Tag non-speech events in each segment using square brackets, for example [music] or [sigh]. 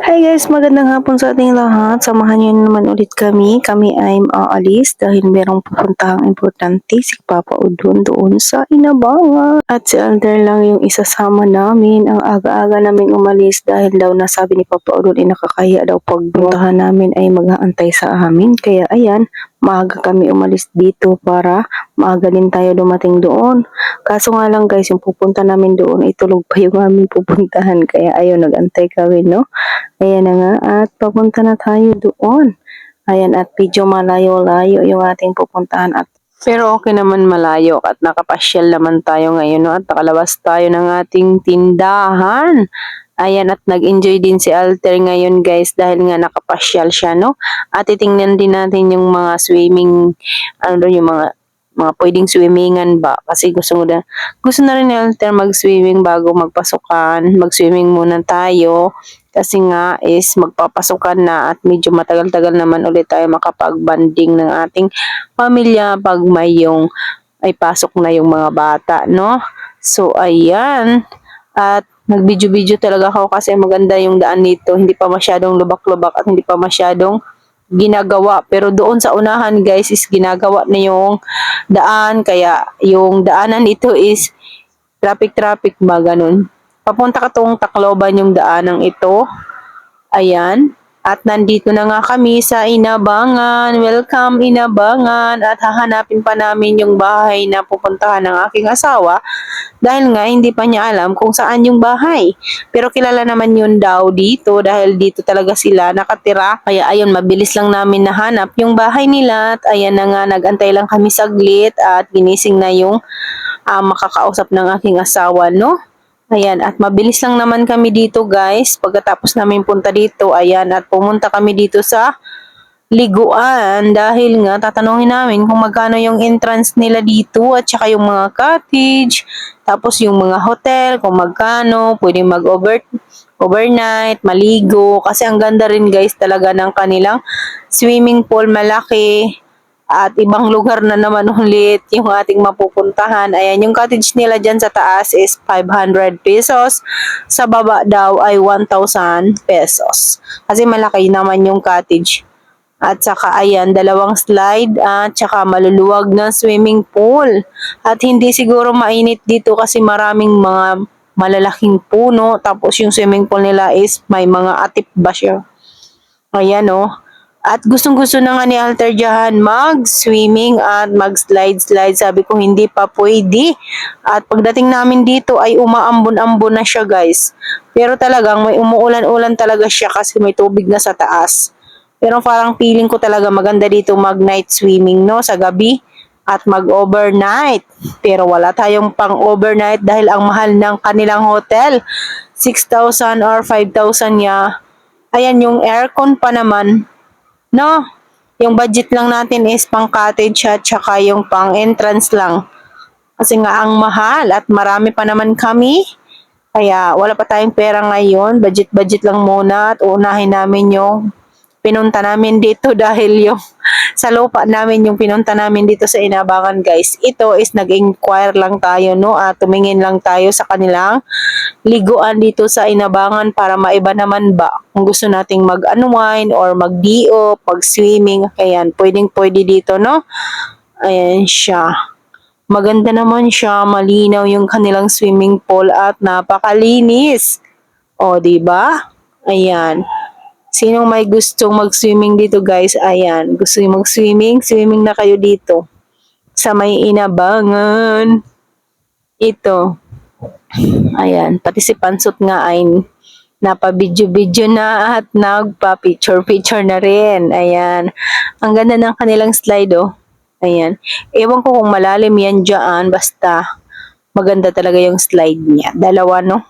Hi guys, magandang hapon sa ating lahat. Samahan niyo naman ulit kami. Kami ay aalis dahil merong pupuntahang importante si Papa Udon doon sa Inabangan. At si Alder lang yung isasama namin. Ang aga-aga namin umalis dahil daw nasabi ni Papa Udon ay nakakaya daw pagpuntahan namin ay mag-aantay sa amin. Kaya ayan, maaga kami umalis dito para maaga din tayo dumating doon. Kaso nga lang guys, yung pupunta namin doon ay tulog pa yung aming pupuntahan. Kaya ayun, nag-antay kami, no? Ayan na nga, at papunta na tayo doon. Ayan, at medyo malayo-layo yung ating pupuntahan at pero okay naman malayo at nakapasyal naman tayo ngayon no? at nakalabas tayo ng ating tindahan. Ayan at nag-enjoy din si Alter ngayon guys dahil nga nakapasyal siya no. At titingnan din natin yung mga swimming, ano doon yung mga mga pwedeng swimmingan ba kasi gusto mo na gusto na rin ni Alter mag-swimming bago magpasukan. Mag-swimming muna tayo kasi nga is magpapasukan na at medyo matagal-tagal naman ulit tayo makapag-banding ng ating pamilya pag may yung ay pasok na yung mga bata, no? So, ayan. At nag-video-video talaga ako kasi maganda yung daan dito. Hindi pa masyadong lubak-lubak at hindi pa masyadong ginagawa. Pero doon sa unahan, guys, is ginagawa na yung daan. Kaya yung daanan ito is traffic-traffic ba, ganun. Papunta ka tong Tacloban yung daanang ito. Ayan. At nandito na nga kami sa Inabangan. Welcome Inabangan. At hahanapin pa namin yung bahay na pupuntahan ng aking asawa. Dahil nga hindi pa niya alam kung saan yung bahay. Pero kilala naman yun daw dito dahil dito talaga sila nakatira. Kaya ayun, mabilis lang namin nahanap yung bahay nila. At ayan na nga, nagantay lang kami saglit at ginising na yung uh, makakausap ng aking asawa, no? Ayan, at mabilis lang naman kami dito guys. Pagkatapos namin punta dito, ayan, at pumunta kami dito sa liguan. Dahil nga tatanungin namin kung magkano yung entrance nila dito at saka yung mga cottage, tapos yung mga hotel, kung magkano, pwede mag-over overnight, maligo, kasi ang ganda rin guys talaga ng kanilang swimming pool malaki, at ibang lugar na naman ulit yung ating mapupuntahan. Ayan, yung cottage nila dyan sa taas is 500 pesos. Sa baba daw ay 1,000 pesos. Kasi malaki naman yung cottage. At saka ayan, dalawang slide at saka maluluwag na swimming pool. At hindi siguro mainit dito kasi maraming mga malalaking puno. Tapos yung swimming pool nila is may mga atip ba siya. Ayan o. Oh. At gustong gusto na nga ni Alter Jahan mag-swimming at mag-slide-slide. Sabi ko hindi pa pwede. At pagdating namin dito ay umaambon-ambon na siya guys. Pero talagang may umuulan-ulan talaga siya kasi may tubig na sa taas. Pero parang feeling ko talaga maganda dito mag-night swimming no sa gabi at mag-overnight. Pero wala tayong pang-overnight dahil ang mahal ng kanilang hotel. 6,000 or 5,000 niya. Ayan yung aircon pa naman No? Yung budget lang natin is pang cottage at saka yung pang entrance lang. Kasi nga ang mahal at marami pa naman kami. Kaya wala pa tayong pera ngayon. Budget-budget lang muna at unahin namin yung pinunta namin dito [laughs] dahil yung sa lupa namin yung pinunta namin dito sa Inabangan guys. Ito is nag-inquire lang tayo no at tumingin lang tayo sa kanilang liguan dito sa Inabangan para maiba naman ba kung gusto nating mag-unwind or mag-dio, pag-swimming. Ayan, pwedeng pwede dito no. Ayan siya. Maganda naman siya, malinaw yung kanilang swimming pool at napakalinis. O, di ba? Ayan. Sinong may gustong mag-swimming dito guys? Ayan, gusto nyo mag-swimming? Swimming na kayo dito. Sa may inabangan. Ito. Ayan, pati si Pansot nga ay napabidyo-bidyo na at nagpa-picture-picture na rin. Ayan. Ang ganda ng kanilang slide oh. Ayan. Ewan ko kung malalim yan dyan. Basta maganda talaga yung slide niya. Dalawa no?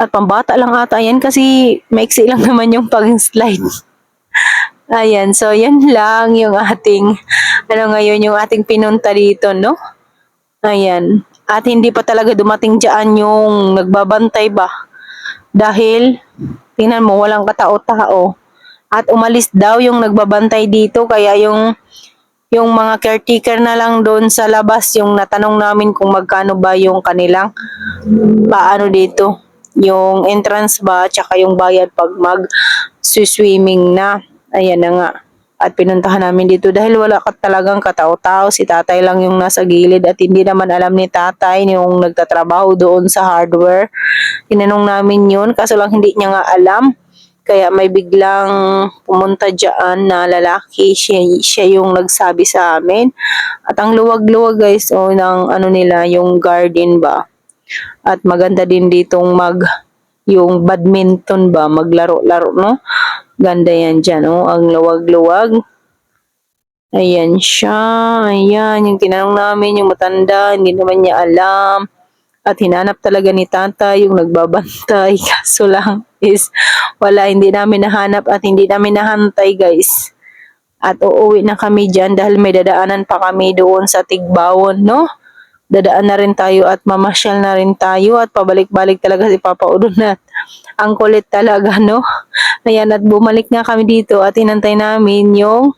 At pambata lang ata yan kasi maiksi lang [laughs] naman yung pang-slide. Ayan, so yan lang yung ating, ano ngayon, yung ating pinunta dito, no? Ayan. At hindi pa talaga dumating dyan yung nagbabantay ba? Dahil, tingnan mo, walang katao-tao. At umalis daw yung nagbabantay dito, kaya yung yung mga caretaker na lang doon sa labas, yung natanong namin kung magkano ba yung kanilang paano dito yung entrance ba, tsaka yung bayad pag mag-swimming na. Ayan na nga. At pinuntahan namin dito dahil wala ka talagang katao-tao. Si tatay lang yung nasa gilid at hindi naman alam ni tatay yung nagtatrabaho doon sa hardware. Tinanong namin yun kaso lang hindi niya nga alam. Kaya may biglang pumunta dyan na lalaki. Siya, siya yung nagsabi sa amin. At ang luwag-luwag guys, oh, ng ano nila, yung garden ba. At maganda din ditong mag yung badminton ba, maglaro-laro, no? Ganda yan dyan, oh. Ang luwag-luwag. Ayan siya. Ayan, yung tinanong namin, yung matanda, hindi naman niya alam. At hinanap talaga ni tata yung nagbabantay. [laughs] Kaso lang is wala, hindi namin nahanap at hindi namin nahantay guys. At uuwi na kami dyan dahil may dadaanan pa kami doon sa Tigbawon, no? Dadaan na rin tayo at mamasyal na rin tayo at pabalik-balik talaga si Papa Udon at ang kulit talaga, no? Ayan, at bumalik nga kami dito at inantay namin yung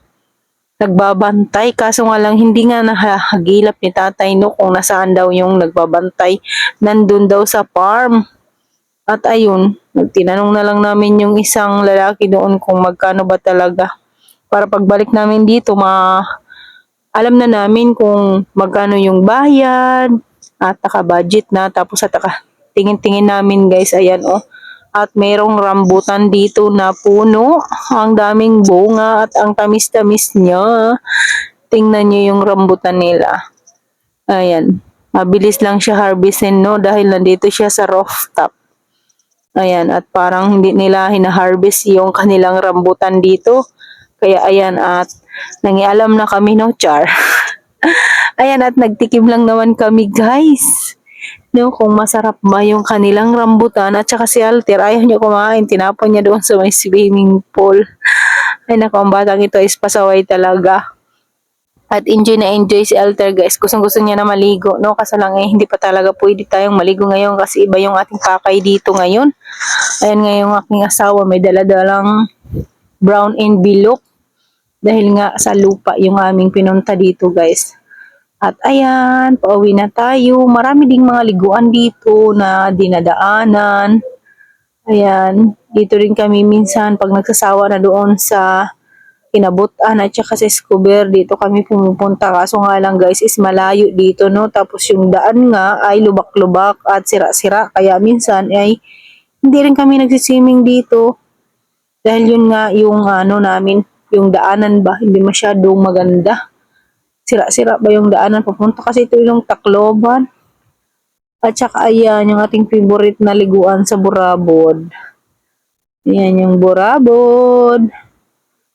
nagbabantay. Kaso nga lang, hindi nga nahagilap ni tatay, no? Kung nasaan daw yung nagbabantay. Nandun daw sa farm. At ayun, nagtinanong na lang namin yung isang lalaki doon kung magkano ba talaga. Para pagbalik namin dito, ma alam na namin kung magkano yung bayad at naka-budget na. Tapos at naka, tingin-tingin namin guys, ayan oh. At merong rambutan dito na puno. Ang daming bunga at ang tamis-tamis niya. Tingnan niyo yung rambutan nila. Ayan. Mabilis lang siya harvestin, no? Dahil nandito siya sa rooftop. Ayan. At parang hindi nila hina-harvest yung kanilang rambutan dito. Kaya ayan at nangialam na kami no, Char. [laughs] ayan at nagtikim lang naman kami guys. No, kung masarap ba yung kanilang rambutan at saka si Alter, ayaw niya kumain, tinapon niya doon sa may swimming pool. Ay naku, ang batang ito is pasaway talaga. At enjoy na enjoy si Alter guys. Gustong gusto niya na maligo. No? Kaso lang eh, hindi pa talaga pwede tayong maligo ngayon kasi iba yung ating kakay dito ngayon. Ayan nga yung aking asawa. May daladalang brown envelope. Dahil nga sa lupa yung aming pinunta dito guys. At ayan, pauwi na tayo. Marami ding mga liguan dito na dinadaanan. Ayan, dito rin kami minsan pag nagsasawa na doon sa kinabutan at saka sa Escobar dito kami pumupunta kaso nga lang guys is malayo dito no tapos yung daan nga ay lubak-lubak at sira-sira kaya minsan ay hindi rin kami nagsiswimming dito dahil yun nga yung ano namin yung daanan ba? Hindi masyadong maganda. Sira-sira ba yung daanan? Papunta kasi ito yung Tacloban. At saka ayan yung ating favorite na liguan sa Burabod. Ayan yung Burabod.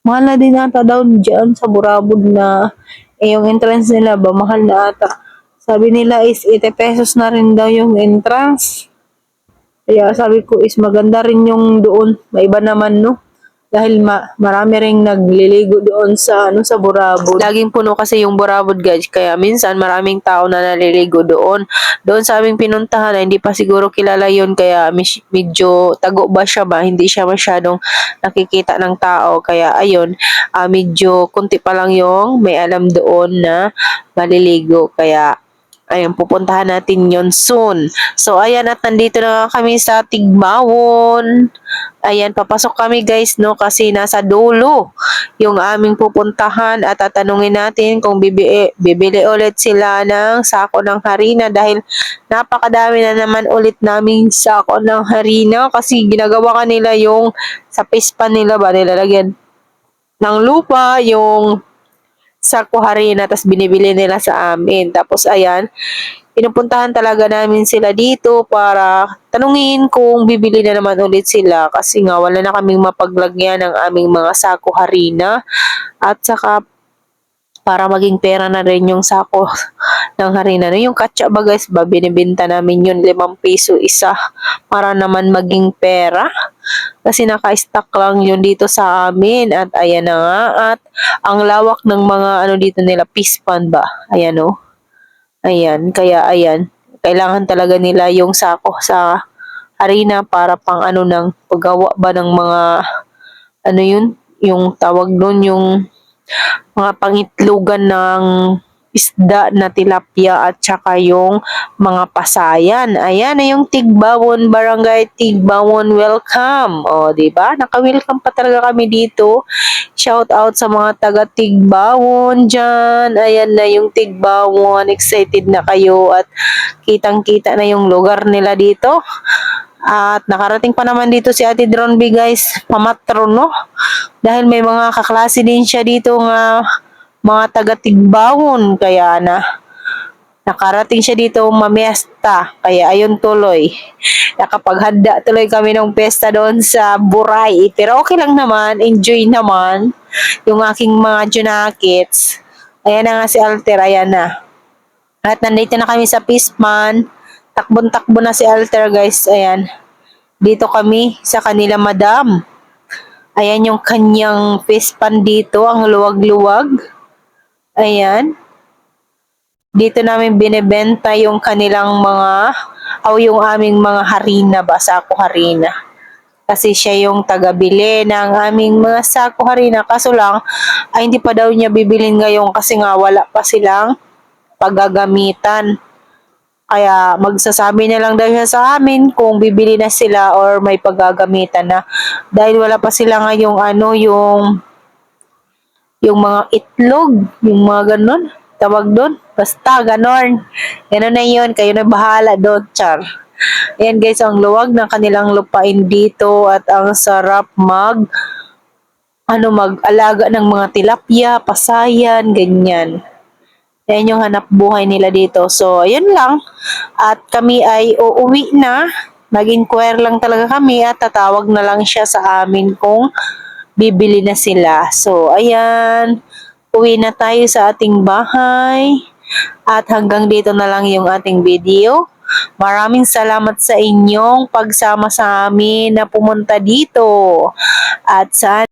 Mahal na din ata daw dyan sa Burabod na eh, yung entrance nila ba? Mahal na ata. Sabi nila is 80 pesos na rin daw yung entrance. Kaya sabi ko is maganda rin yung doon. May iba naman no dahil ma marami ring nagliligo doon sa ano sa Burabod. Laging puno kasi yung Burabod guys, kaya minsan maraming tao na naliligo doon. Doon sa aming pinuntahan na hindi pa siguro kilala yun kaya medyo tago ba siya ba, hindi siya masyadong nakikita ng tao kaya ayun, ah, medyo kunti pa lang yung may alam doon na maliligo kaya Ayan, pupuntahan natin yon soon. So, ayan, at nandito na kami sa Tigmawon. Ayan, papasok kami guys, no, kasi nasa dulo yung aming pupuntahan at tatanungin natin kung bibili, bibili ulit sila ng sako ng harina dahil napakadami na naman ulit naming sako ng harina kasi ginagawa ka nila yung sa pispan nila ba nilalagyan ng lupa, yung sa kuharina tapos binibili nila sa amin. Tapos ayan, pinupuntahan talaga namin sila dito para tanungin kung bibili na naman ulit sila kasi nga wala na kaming mapaglagyan ng aming mga sako harina at saka para maging pera na rin yung sako ng harina. No, yung katsa ba guys, ba, binibenta namin yun, limang piso isa para naman maging pera. Kasi naka-stock lang yun dito sa amin at ayan na nga at ang lawak ng mga ano dito nila, pispan ba? Ayan o. Ayan, kaya ayan, kailangan talaga nila yung sako sa harina para pang ano ng paggawa ba ng mga ano yun, yung tawag doon yung mga pangitlugan ng isda na tilapia at saka yung mga pasayan. Ayan na yung Tigbawon Barangay Tigbawon Welcome. O, di ba? Naka-welcome pa talaga kami dito. Shout out sa mga taga Tigbawon dyan. Ayan na yung Tigbawon. Excited na kayo at kitang-kita na yung lugar nila dito. At nakarating pa naman dito si Ate Dronby guys, pamatron? Dahil may mga kaklase din siya dito nga mga taga Tigbawon kaya na nakarating siya dito mamiesta kaya ayun tuloy. Nakapaghanda tuloy kami ng pesta doon sa Buray. Pero okay lang naman enjoy naman yung aking mga junakits. Ayan na nga si Alter ayan na. At nandito na kami sa Pisman. Takbon-takbo na si Alter guys ayan. Dito kami sa kanila madam. Ayan yung kanyang pispan dito ang luwag-luwag Ayan. Dito namin binebenta yung kanilang mga, o yung aming mga harina ba, sako harina. Kasi siya yung tagabili ng aming mga sako harina. Kaso lang, ay hindi pa daw niya bibilin ngayon kasi nga wala pa silang paggagamitan. Kaya magsasabi na lang daw siya sa amin kung bibili na sila or may paggagamitan na. Dahil wala pa sila ngayong ano, yung yung mga itlog, yung mga ganon, tawag doon. Basta, ganon. Ganon na yun, kayo na bahala doon, char. Ayan guys, ang luwag ng kanilang lupain dito at ang sarap mag ano mag-alaga ng mga tilapia, pasayan, ganyan. Yan yung hanap buhay nila dito. So, ayun lang. At kami ay uuwi na. Nag-inquire lang talaga kami at tatawag na lang siya sa amin kung bibili na sila. So, ayan. Uwi na tayo sa ating bahay. At hanggang dito na lang yung ating video. Maraming salamat sa inyong pagsama sa amin na pumunta dito. At sa